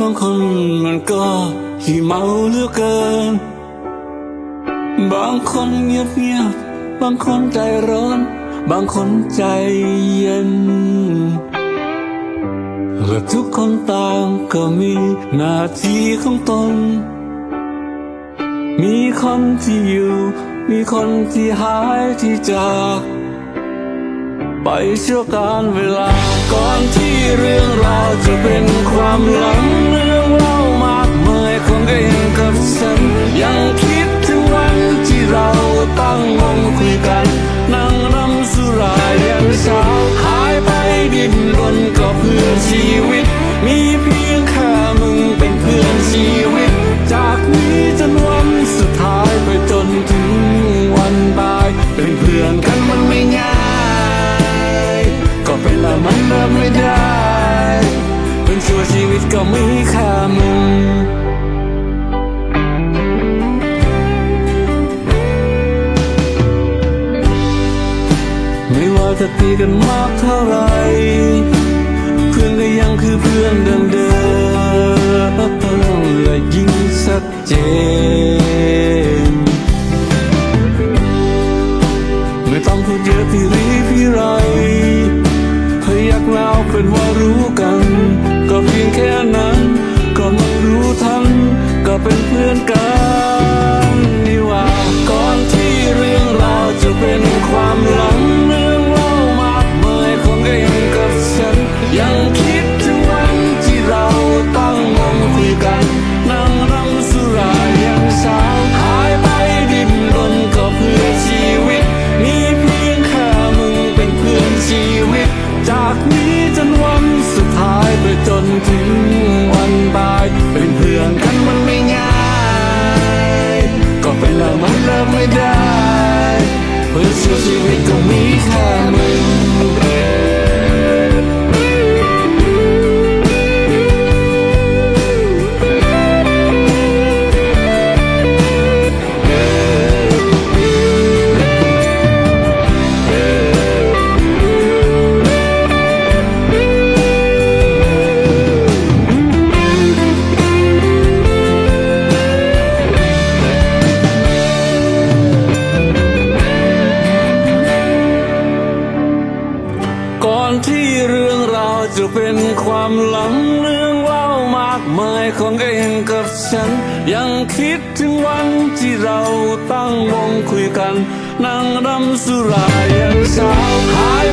บางคนมันก็ขี้เมาเหลือเกิน บางคนเงียบเงียบบางคนใจร้อน บางคนใจเย็นและทุกคนต่างก็มีหน้าที่ของตน มีคนที่อยู่ มีคนที่หายที่จาก ไปชั่วการเวลาก่อนที่เรื่องราวจะเป็นความลั ตั้งวงคุยกัน นั่งรำสุรายันเช้าหายไปดินรนก็เพื่อชีวิต มีเพียงแค่มึงเป็นเพื่อนชีวิต จากนี้จนวันสุดท้ายไปจนถึงวันตาย เป็นเพื่อนกันมันไม่ง่าย ก็เป็นละมันเลิกไม่ได้ เป็นชั่วชีวิตก็ไมีแค่มึ จะตีกันมากเท่าไรเพื่อนก็ยังคือเพื่อนเดิมๆและยิ่งชัดเจนไม่ต้องพูดเยอะพี่รีพี่ไรพยักหน้าเป็นว่ารู้กัน ก็เพียงแค่นั้น ก็ไมันรู้ทันก็เป็นเพื่อนกัน จนวันสุดท้ายไปจนถึงวันตาย เป็นเพื่อนกันมันไม่ง่ายก็เป็นแล้วมันเลิกไม่ได้ เพื่อชีวิตก็มีแค่มือ ความหลังเรื่องเล่ามากมายของเองกับฉัน ยังคิดถึงวันที่เราตั้งวงคุยกัน นั่งรำสุรายันเช้าหาย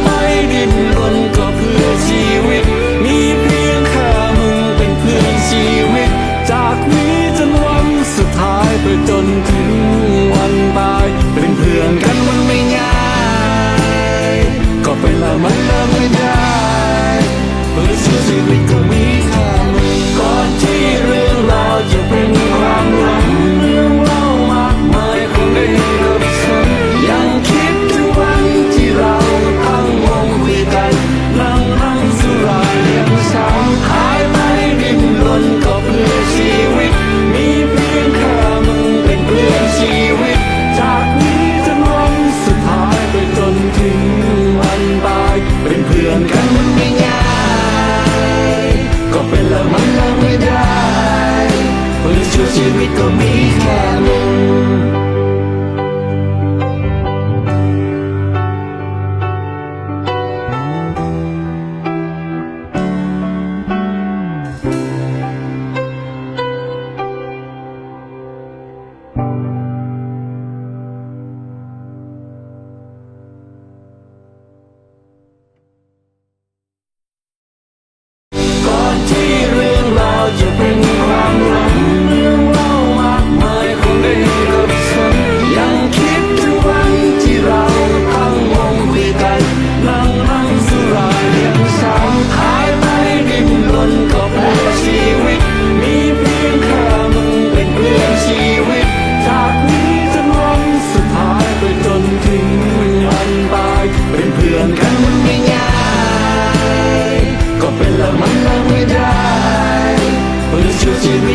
ก็เป็นละมันละไม่ได้เพื่อช่วชีวิตก็มีแค่มึง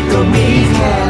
ก็เป็นแล้วมันเลิกไม่ได้เพื่อชั่วชีวิตก็มีแค่มึง